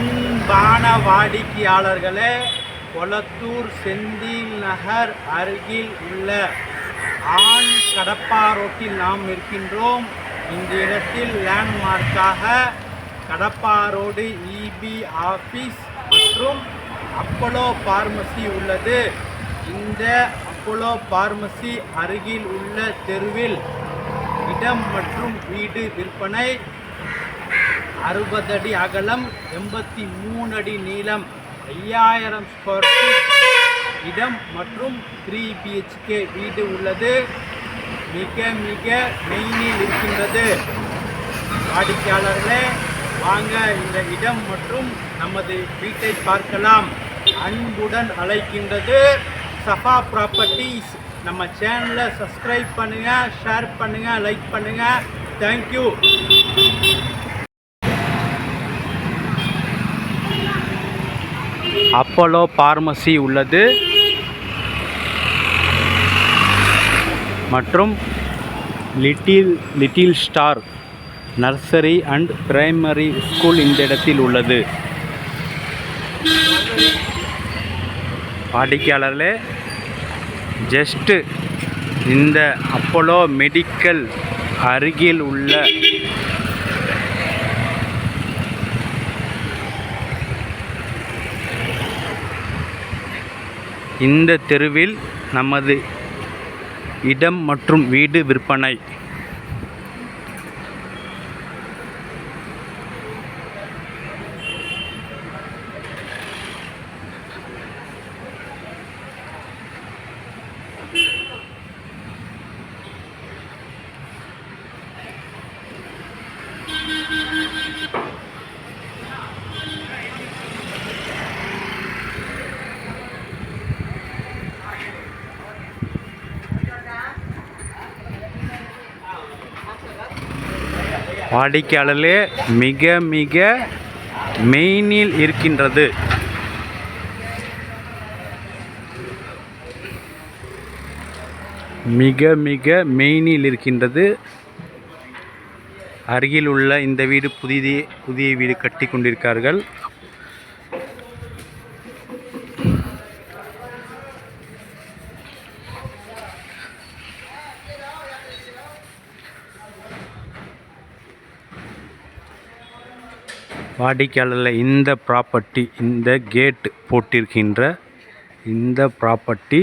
அன்பான வாடிக்கையாளர்களே கொளத்தூர் செந்தில் நகர் அருகில் உள்ள ஆண் கடப்பா ரோட்டில் நாம் இருக்கின்றோம் இந்த இடத்தில் லேண்ட்மார்க்காக கடப்பா ரோடு இபி ஆஃபீஸ் மற்றும் அப்போலோ பார்மசி உள்ளது. இந்த அப்போலோ பார்மசி அருகில் உள்ள தெருவில் இடம் மற்றும் வீடு விற்பனை அறுபது அடி அகலம் எண்பத்தி மூணு அடி நீளம் ஐயாயிரம் ஸ்கொயர் ஃபீட் இடம் மற்றும் த்ரீ பிஹெச்கே வீடு உள்ளது. மிக மிக மெயினில் இருக்கின்றது. வாடிக்கையாளர்களே வாங்க இந்த இடம் மற்றும் நமது வீட்டை பார்க்கலாம். அன்புடன் அழைக்கின்றது சஃபா ப்ராப்பர்ட்டிஸ் நம்ம சேனலை சப்ஸ்கிரைப் பண்ணுங்கள் ஷேர் பண்ணுங்கள் லைக் பண்ணுங்கள் தேங்க்யூ அப்போலோ பார்மசி உள்ளது. மற்றும் little little star nursery and primary school இந்த இடத்தில் உள்ளது. வாடிக்கையாளர்களே ஜஸ்ட்டு இந்த அப்போலோ மெடிக்கல் அருகில் உள்ள இந்த தெருவில் நமது இடம் மற்றும் வீடு விற்பனை. வாடிக்கையாளர்களே மிக மிக மெயினில் இருக்கின்றது. மிக மிக மெயினில் இருக்கின்றது. அருகில் உள்ள இந்த வீடு புதிய புதிய வீடு கட்டி கொண்டிருக்கார்கள் வாடிக்கையாளரில் இந்த ப்ராப்பர்ட்டி இந்த கேட் போட்டிருக்கின்ற இந்த ப்ராப்பர்ட்டி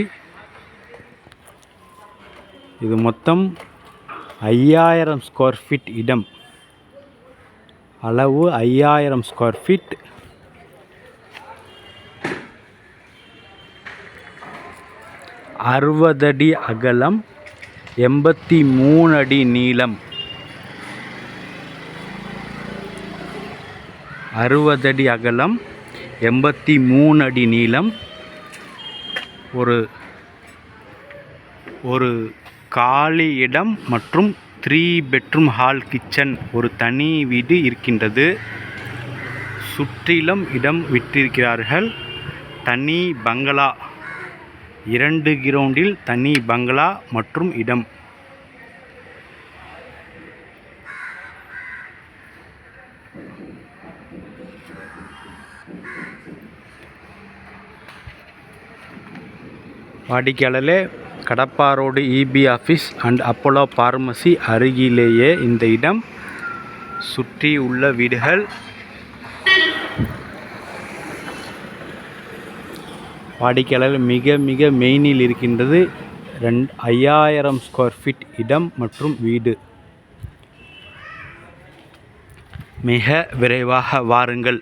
இது மொத்தம் ஐயாயிரம் ஸ்கொயர் ஃபீட் இடம். அளவு ஐயாயிரம் ஸ்கொயர் ஃபீட் அறுபதடி அகலம் எண்பத்தி மூணு அடி நீளம். அறுபதடி அகலம் எண்பத்தி மூணு அடி நீளம் ஒரு ஒரு காலி இடம் மற்றும் த்ரீ பெட்ரூம் ஹால் கிச்சன் ஒரு தனி வீடு இருக்கின்றது. சுற்றிலும் இடம் விட்டிருக்கிறார்கள். தனி பங்களா இரண்டு கிரவுண்டில் தனி பங்களா மற்றும் இடம். வாடிக்கையாளர்களே Kadapa road EB office and Apollo pharmacy அருகிலேயே இந்த இடம். சுற்றி உள்ள வீடுகள். வாடிக்கையாளர்கள் மிக மிக மெயினில் இருக்கின்றது. ரெண்டு ஐயாயிரம் ஸ்கொயர் ஃபீட் இடம் மற்றும் வீடு. மிக விரைவாக வாருங்கள்.